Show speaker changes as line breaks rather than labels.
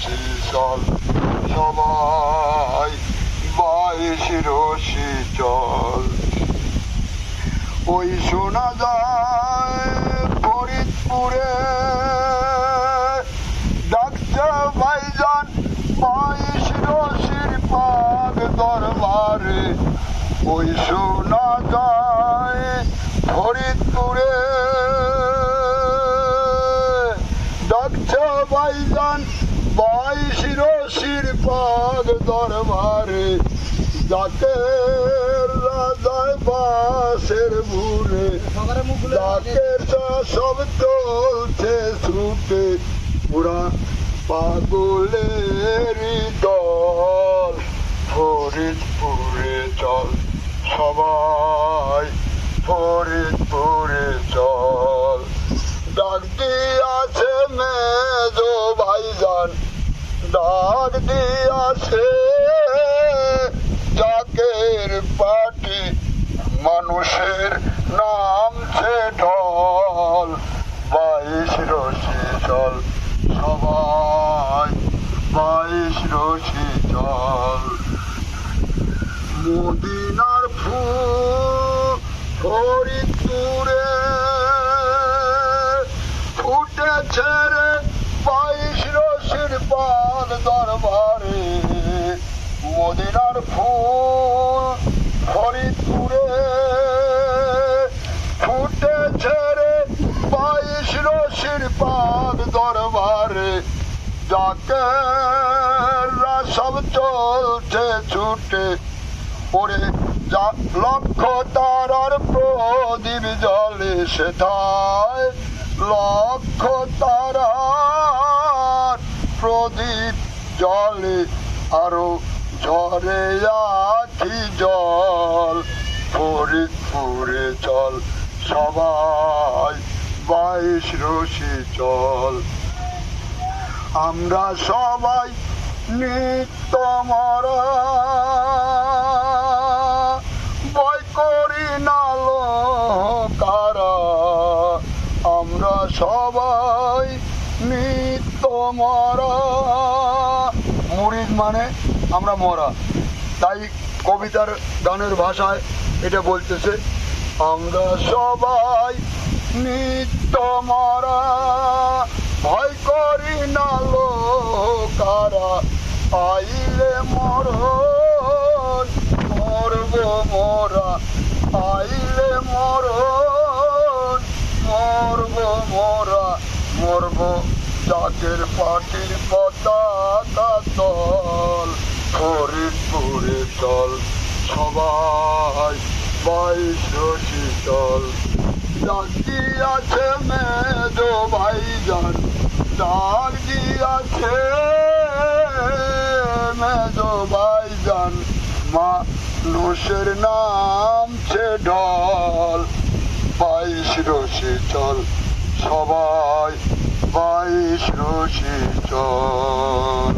চল সবাই বাইশ রশি চল ওই শোনা যায় ফরিদপুরে ডাক্তার ভাইজান বাইশ রশির পাক দরবারে ওই শোনা যায় ফরিদপুরে ডাক্তার ভাইজান বাইশ রশির পাক দরবারে, যাকে রাজায় বাসের বুড়ে ডাকের সব চলছে ছুটে পুরা পাগলের দল, ফরিদপুরে চল সবাই, ফরিদপুরে ডাক আছে জাকের পাটি মানুষের নাম নামছে ঢল, বাইশ রশি চল সবাই বাইশ রশি চল মদিনার ফুল ফরিদপুরে ফুটেছে রশির পাল দরবারে, মদিনার ফুল ফরিদপুরে। ফুটেছে রে বাইশ রশির পাল দরবারে, যাকে সব চলছে ছুটে। ওরে লক্ষ তারার প্রদীপ জলে সেথায় লক্ষ তারার প্রদীপ জলে আরও ঝরে আখি জল। ফরিদপুরে চল সবাই বাইশ রশি চল আমরা সবাই নিত্য মরা। বই করি না কারা আমরা সবাই নিত্য মরা। মানে আমরা মরা। তাই কবিতার গানের ভাষায় এটা বলতেছে, আমরা সবাই নিত্য মরা, ভয় করি না লোকারা আইলে মরণ, মরব মরা, আইলে মরণ, মরব মোরা, মরব জাতের পাটির পতাকা দল ফরিদপুরে চল, সবাই বাইশ রশি চল। ডাকি আছে মেজো ভাইজান, ডাকি আছে মেজো ভাইজান, মানুষের নাম সে ঢল, বাইশ রশি চল। সবাই বাইশ রশি চল।